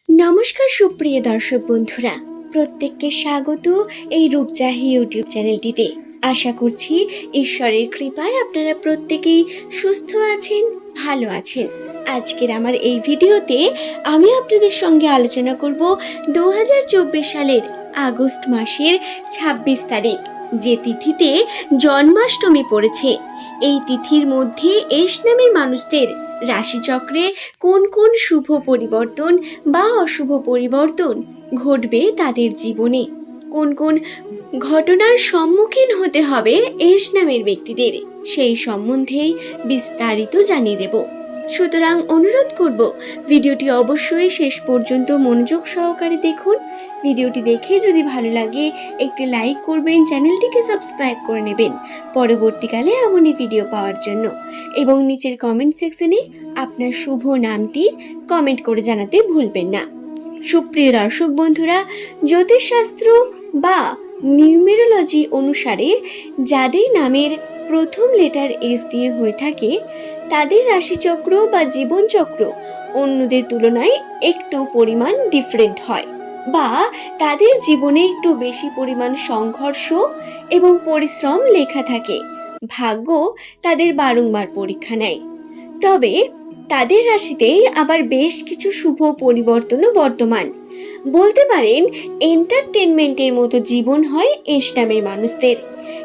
নমস্কার সুপ্রিয় দর্শক বন্ধুরা, প্রত্যেককে স্বাগত এই রূপজাহি ইউটিউব চ্যানেলটিতে। আশা করছি ঈশ্বরের কৃপায় আপনারা প্রত্যেকেই সুস্থ আছেন, ভালো আছেন। আজকের আমার এই ভিডিওতে আমি আপনাদের সঙ্গে আলোচনা করব দু হাজার চব্বিশ সালের আগস্ট মাসের ২৬ তারিখ, যে তিথিতে জন্মাষ্টমী পড়েছে। এই তিথির মধ্যে এস নামের মানুষদের রাশিচক্রে কোন কোন শুভ পরিবর্তন বা অশুভ পরিবর্তন ঘটবে তাদের জীবনে? কোন কোন ঘটনার সম্মুখীন হতে হবে এস নামের ব্যক্তিদের? সেই সম্বন্ধেই বিস্তারিত জানিয়ে দেব। সুতরাং অনুরোধ করব, ভিডিওটি অবশ্যই শেষ পর্যন্ত মনোযোগ সহকারে দেখুন। ভিডিওটি দেখে যদি ভালো লাগে, একটি লাইক করবেন, চ্যানেলটিকে সাবস্ক্রাইব করে নেবেন। পরবর্তীকালে এমনই ভিডিও পাওয়ার জন্য। এবং নিচের কমেন্ট সেকশনে আপনার শুভ নামটি কমেন্ট করে জানাতে ভুলবেন না। সুপ্রিয় দর্শক বন্ধুরা, জ্যোতিষশাস্ত্র বা নিউমেরোলজি অনুসারে যাদের নামের প্রথম লেটার এস দিয়ে হয়ে থাকে তাদের রাশিচক্র বা জীবনচক্র অন্যদের তুলনায় একটু পরিমাণ ডিফারেন্ট হয় বা তাদের জীবনে একটু বেশি পরিমাণ সংঘর্ষ এবং পরিশ্রম লেখা থাকে। ভাগ্য তাদের বারংবার পরীক্ষা নেয়। তবে তাদের রাশিতে আবার বেশ কিছু শুভ পরিবর্তনও বর্তমান। বলতে পারেন এন্টারটেনমেন্টের মতো জীবন হয় এস নামের মানুষদের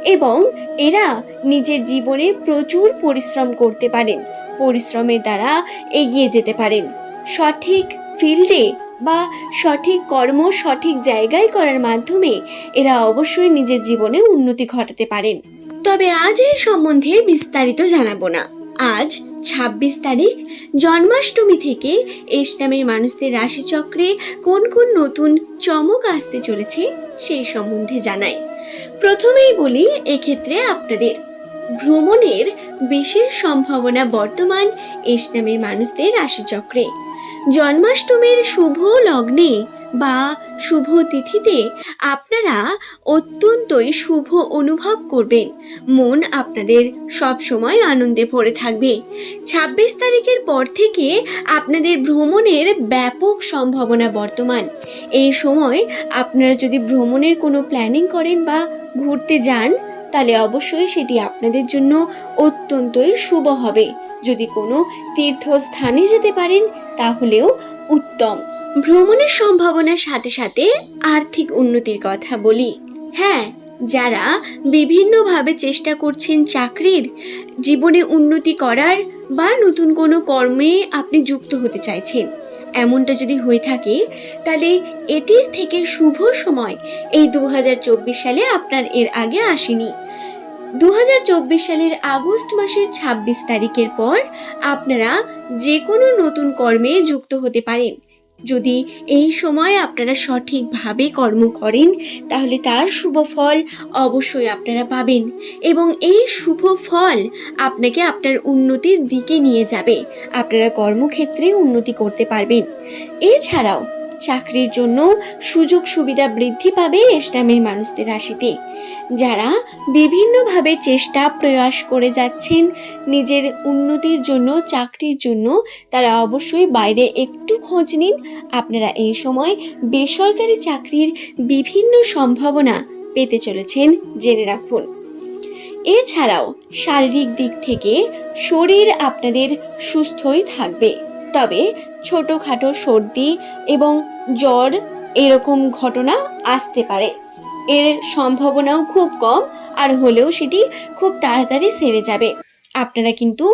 এবং এরা নিজের জীবনে প্রচুর পরিশ্রম করতে পারেন, পরিশ্রমের দ্বারা এগিয়ে যেতে পারেন। সঠিক ফিল্ডে বা সঠিক কর্ম সঠিক জায়গায় করার মাধ্যমে এরা অবশ্যই নিজের জীবনে উন্নতি ঘটাতে পারেন। তবে আজ এই সম্বন্ধে বিস্তারিত জানাব না। আজ ২৬ তারিখ জন্মাষ্টমী থেকে এস নামের মানুষদের রাশিচক্রে কোন কোন নতুন চমক আসতে চলেছে সেই সম্বন্ধে জানাই। প্রথমেই বলি এক্ষেত্রে আপনাদের ভ্রমণের বিশেষ সম্ভাবনা বর্তমান এস নামের মানুষদের রাশিচক্রে। জন্মাষ্টমীর শুভ লগ্নে বা শুভ তিথিতে আপনারা অত্যন্তই শুভ অনুভব করবেন। মন আপনাদের সব সময় আনন্দে ভরে থাকবে। ২৬ তারিখের পর থেকে আপনাদের ভ্রমণের ব্যাপক সম্ভাবনা বর্তমান। এই সময় আপনারা যদি ভ্রমণের কোনো প্ল্যানিং করেন বা ঘুরতে যান, তাহলে অবশ্যই সেটি আপনাদের জন্য অত্যন্তই শুভ হবে। যদি কোনো তীর্থস্থানে যেতে পারেন, তাহলেও উত্তম। ভ্রমণের সম্ভাবনার সাথে সাথে আর্থিক উন্নতির কথা বলি। হ্যাঁ যারা বিভিন্নভাবে চেষ্টা করছেন চাকরির, জীবনে উন্নতি করার বা নতুন কোনো কর্মে আপনি যুক্ত হতে চাইছেন, এমনটা যদি হয়ে থাকে, তাহলে এটির থেকে শুভ সময় এই দু হাজার চব্বিশ সালে আপনার এর আগে আসেনি। দু হাজার চব্বিশ সালের আগস্ট মাসের ২৬ তারিখের পর আপনারা যে কোনো নতুন কর্মে যুক্ত হতে পারেন। যদি এই সময় আপনারা সঠিকভাবে কর্ম করেন, তাহলে তার শুভ ফল অবশ্যই আপনারা পাবেন এবং এই শুভ ফল আপনাকে আপনার উন্নতির দিকে নিয়ে যাবে। আপনারা কর্মক্ষেত্রে উন্নতি করতে পারবেন। এছাড়াও চাকরির জন্য সুযোগ সুবিধা বৃদ্ধি পাবে এস্টামের মানুষদের রাশিতে। যারা বিভিন্নভাবে চেষ্টা, প্রয়াস করে যাচ্ছেন নিজের উন্নতির জন্য, চাকরির জন্য, তারা অবশ্যই বাইরে একটু খোঁজ নিন। আপনারা এই সময় বেসরকারি চাকরির বিভিন্ন সম্ভাবনা পেতে চলেছেন, জেনে রাখুন। এছাড়াও শারীরিক দিক থেকে শরীর আপনাদের সুস্থই থাকবে। তবে ছোটোখাটো সর্দি এবং জ্বর এরকম ঘটনা আসতে পারে। এর সম্ভাবনাও খুব কম আর হলেও সেটি খুব তাড়াতাড়ি সেরে যাবে। আপনারা কিন্তু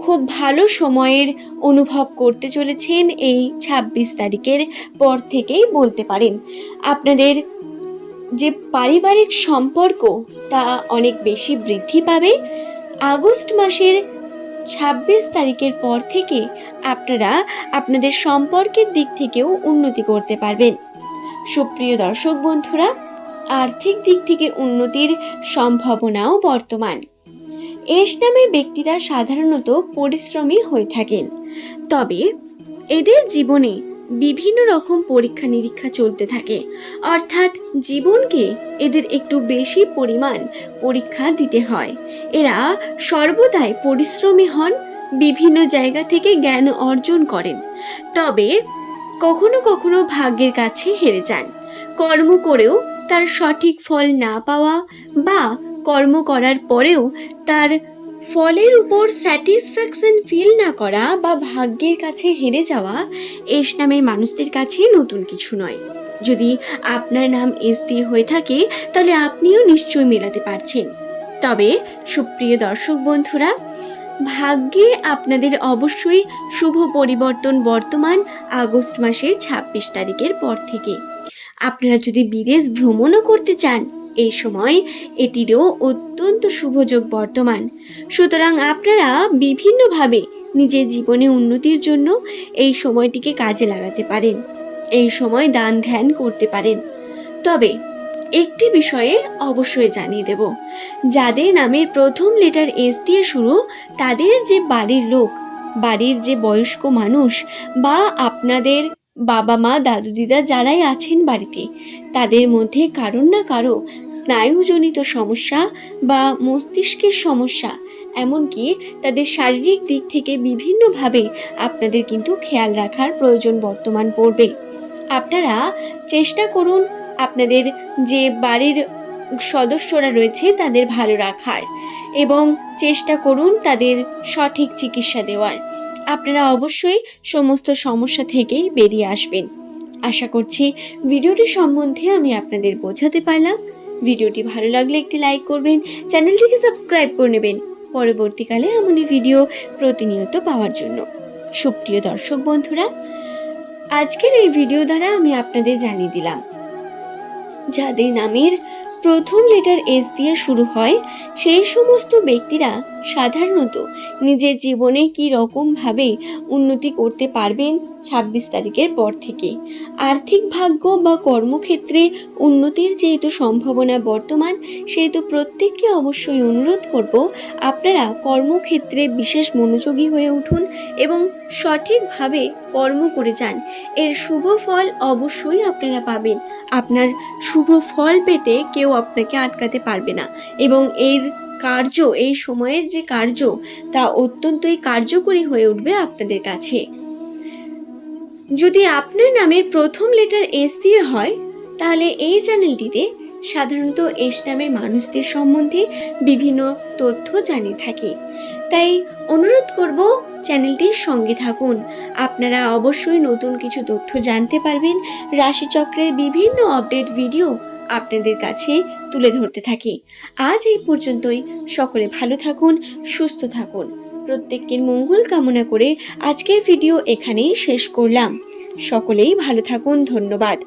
খুব ভালো সময়ের অনুভব করতে চলেছেন এই ২৬ তারিখের পর থেকেই বলতে পারেন। আপনাদের যে পারিবারিক সম্পর্ক তা অনেক বেশি বৃদ্ধি পাবে। আগস্ট মাসের ২৬ তারিখের পর থেকে আপনারা আপনাদের সম্পর্কের দিক থেকেও উন্নতি করতে পারবেন। সুপ্রিয় দর্শক বন্ধুরা, আর্থিক দিক থেকে উন্নতির সম্ভাবনাও বর্তমান। এস নামের ব্যক্তিরা সাধারণত পরিশ্রমী হয়ে থাকেন। তবে এদের জীবনে বিভিন্ন রকম পরীক্ষা নিরীক্ষা চলতে থাকে। অর্থাৎ জীবনকে এদের একটু বেশি পরিমাণ পরীক্ষা দিতে হয়। এরা সর্বদাই পরিশ্রমী হন বিভিন্ন জায়গা থেকে জ্ঞান অর্জন করেন। তবে কখনো কখনো ভাগ্যের কাছে হেরে যান। কর্ম করেও তার সঠিক ফল না পাওয়া বা কর্ম করার পরেও তার ফলের উপর স্যাটিসফ্যাকশন ফিল না করা বা ভাগ্যের কাছে হেরে যাওয়া এস নামের মানুষদের কাছে নতুন কিছু নয়। যদি আপনার নাম এস দিয়ে হয়ে থাকে, তাহলে আপনিও নিশ্চয়ই মেলাতে পারছেন। তবে সুপ্রিয় দর্শক বন্ধুরা ভাগ্যে আপনাদের অবশ্যই শুভ পরিবর্তন বর্তমান আগস্ট মাসের ছাব্বিশ তারিখের পর থেকে। আপনারা যদি বিদেশ ভ্রমণও করতে চান এই সময় এটিরও অত্যন্ত শুভযোগ বর্তমান। সুতরাং আপনারা বিভিন্নভাবে নিজের জীবনে উন্নতির জন্য এই সময়টিকে কাজে লাগাতে পারেন। এই সময় দান ধ্যান করতে পারেন। তবে একটি বিষয়ে অবশ্যই জানিয়ে দেব। যাদের নামের প্রথম লেটার এস দিয়ে শুরু, তাদের যে বাড়ির লোক, বাড়ির যে বয়স্ক মানুষ বা আপনাদের বাবা মা, দাদু দিদা যারাই আছেন বাড়িতে, তাদের মধ্যে কারোর না কারও স্নায়ুজনিত সমস্যা বা মস্তিষ্কের সমস্যা, এমনকি তাদের শারীরিক দিক থেকে বিভিন্নভাবে আপনাদের কিন্তু খেয়াল রাখার প্রয়োজন বর্তমান পড়বে আপনারা চেষ্টা করুন আপনাদের যে বাড়ির সদস্যরা রয়েছে তাদের ভালো রাখার এবং চেষ্টা করুন তাদের সঠিক চিকিৎসা দেওয়ার। আপনারা অবশ্যই সমস্ত সমস্যা থেকেই বেরিয়ে আসবেন। আশা করছি ভিডিওটি সম্বন্ধে আমি আপনাদের বোঝাতে পারলাম। ভিডিওটি ভালো লাগলে একটি লাইক করবেন, চ্যানেলটিকে সাবস্ক্রাইব করে নেবেন। পরবর্তীকালে এমনই ভিডিও প্রতিনিয়ত পাওয়ার জন্য। সুপ্রিয় দর্শক বন্ধুরা, আজকের এই ভিডিও দ্বারা আমি আপনাদের জানিয়ে দিলাম যাদের নামের প্রথম লেটার এস দিয়ে শুরু হয়, সেই সমস্ত ব্যক্তিরা সাধারণত নিজের জীবনে কি রকমভাবে উন্নতি করতে পারবেন ছাব্বিশ তারিখের পর থেকে? আর্থিক ভাগ্য বা কর্মক্ষেত্রে উন্নতির যেহেতু সম্ভাবনা বর্তমান, সেহেতু প্রত্যেককে অবশ্যই অনুরোধ করব আপনারা কর্মক্ষেত্রে বিশেষ মনোযোগী হয়ে উঠুন এবং সঠিকভাবে কর্ম করে যান। এর শুভ ফল অবশ্যই আপনারা পাবেন। আপনার শুভ ফল পেতে কেউ আপনাকে আটকাতে পারবে না। এবং এর কার্য, এই সময়ের যে কার্য, তা অত্যন্তই কার্যকরী হয়ে উঠবে আপনাদের কাছে। যদি আপনার নামের প্রথম লেটার এস দিয়ে হয়, তাহলে এই চ্যানেলটিতে সাধারণত এস নামের মানুষদের সম্বন্ধে বিভিন্ন তথ্য জানিয়ে থাকি। তাই অনুরোধ করব চ্যানেলটির সঙ্গে থাকুন। আপনারা অবশ্যই নতুন কিছু তথ্য জানতে পারবেন রাশিচক্রের বিভিন্ন আপডেট ভিডিও আপনাদের কাছে তুলে ধরতে থাকি। আজ এই পর্যন্তই। সকলে ভালো থাকুন, সুস্থ থাকুন। প্রত্যেকের মঙ্গল কামনা করে আজকের ভিডিও এখানেই শেষ করলাম। সকলেই ভালো থাকুন, ধন্যবাদ।